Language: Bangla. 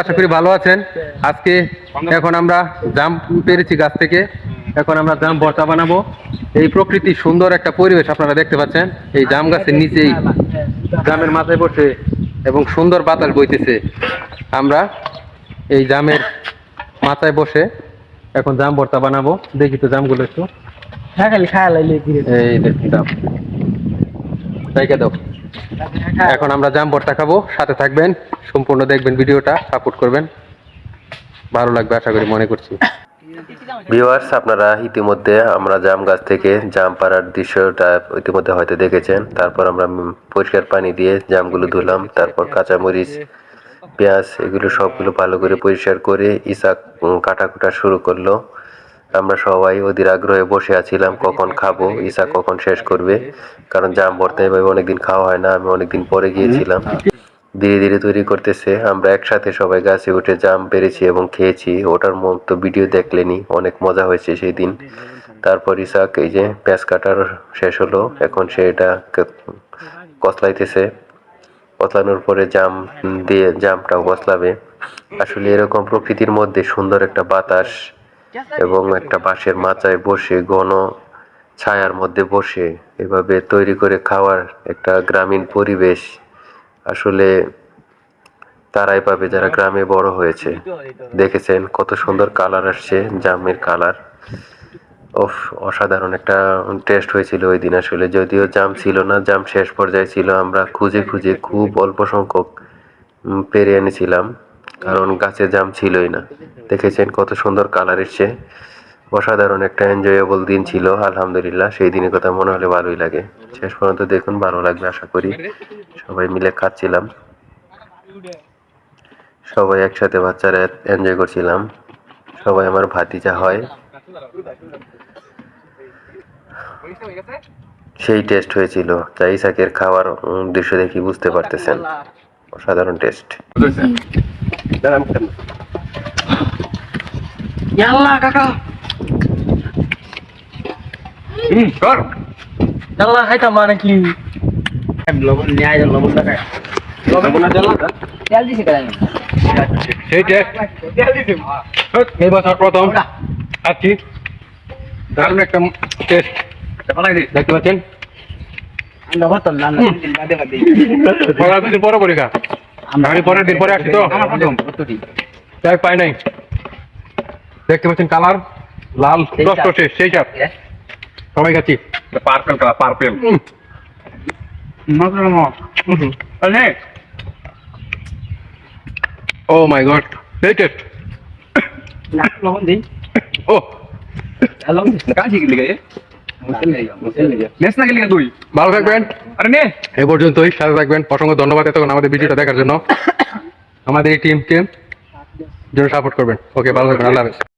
আশা করি ভালো আছেন। আজকে এখন আমরা জাম পেরেছি গাছ থেকে। এখন আমরা জাম ভর্তা বানাবো। এই প্রকৃতি সুন্দর একটা পরিবেশ আপনারা দেখতে পাচ্ছেন। এই জাম গাছের নিচেই জামের মাথায় বসে এবং সুন্দর বাতাস বইতেছে। আমরা এই জামের মাথায় বসে এখন জাম ভর্তা বানাবো। দেখি তো জামগুলো একটু। হ্যাঁ এই দেখুন জাম। জায়গা দাও? এখন আমরা জাম ভর্তা খাব, সাথে থাকবেন, সম্পূর্ণ দেখবেন ভিডিওটা, সাপোর্ট করবেন। ভালো লাগবে, আশা করি মনে করছি। ভিউয়ার্স আপনারা ইতিমধ্যে আমরা জাম গাছ থেকে জাম পাড়ার দৃশ্যটা ইতিমধ্যে হয়তো দেখেছেন। তারপর আমরা পরিষ্কার পানি দিয়ে জামগুলো ধুলাম। তারপর কাঁচামরিচ, পেঁয়াজ, এগুলো সবগুলো ভালো করে পরিষ্কার করে ইসাক কাটাকুটা শুরু করল। আমরা সবাই অধীর আগ্রহে বসে আছিলাম, কখন খাব ইসা কখন শেষ করবে? কারণ জাম ভর্তা এভাবে অনেকদিন খাওয়া হয় না, আমি অনেকদিন পরে গিয়েছিলাম। ধীরে ধীরে তৈরি করতেছে, আমরা একসাথে সবাই গাছে উঠে জাম পেরেছি এবং খেয়েছি। ওটার মতো ভিডিও দেখলেনি, অনেক মজা হয়েছে সেই দিন তারপর ইসাক, এই যে পেঁয়াজ কাটার শেষ হলো, এখন সে এটা কচলাইতেছে কচলানোর পরে জাম দিয়ে জামটাও কচলাবে আসলে এরকম প্রকৃতির মধ্যে সুন্দর একটা বাতাস এবং একটা বাঁশের মাচায় বসে, ঘন ছায়ার মধ্যে বসে এভাবে তৈরি করে খাওয়ার একটা গ্রামীণ পরিবেশ। আসলে তারাই পাবে যারা গ্রামে বড় হয়েছে, দেখেছেন কত সুন্দর কালার আসছে, জামের কালার। ওফ, অসাধারণ একটা টেস্ট হয়েছিল ওই দিন আসলে, যদিও জাম ছিল না, জাম শেষ পর্যায়ে ছিল, আমরা খুঁজে খুঁজে খুব অল্প সংখ্যক পেরে এনেছিলাম। কারণ গাছে জাম ছিলই না। দেখেছেন কত সুন্দর কালার এসছে। অসাধারণ একটা এনজয়েবল দিন ছিল, আলহামদুলিল্লাহ, সেই দিনের কথা মনে হলে ভালোই লাগে। শেষ পর্যন্ত দেখুন, ভালো লাগবে আশা করি। সবাই মিলে খাচ্ছিলাম। সবাই একসাথে বাচ্চারা এনজয় করছিলাম। সবাই আমার ভাতিজা হয়। সেই টেস্ট হয়েছিল। যা ইসাকের খাওয়ার দৃশ্য দেখি বুঝতে পারতেছেন। অসাধারণ টেস্ট ইয়াল্লা কাকা হুম কর ইয়াল্লা খাইতাম মানে কি লবণ নিয়ে আয় লবণ দেখায় তেল দিছে কেন সেই টেস্ট এই বছর প্রথম খাচ্ছি দারুণ একটা টেস্ট দেখতে পাচ্ছেন আমরা হতো না না দিন বাদে বাদে পরের দিন পরে পরীক্ষা আমি পরের দিন পরে আসছি তো? তাই পাই নাই। দেখতে পাচ্ছেন কালার লাল শেষ সেই চাপ। সবাই খাচ্ছি purple colour purple. Oh my god সেই টেস্ট লবণ দিই। ও লবণ দিই। কাজে গেলি গায়ে তুই। ভালো থাকবেন। আরে নে। এ পর্যন্তই সাথে থাকবেন। অসংখ্য ধন্যবাদ এতক্ষণ আমাদের ভিডিওটা দেখার জন্য। আমাদের এই টিমকে জন্য সাপোর্ট করবেন। ওকে ভালো থাকবেন। আল্লাহ হাফেজ।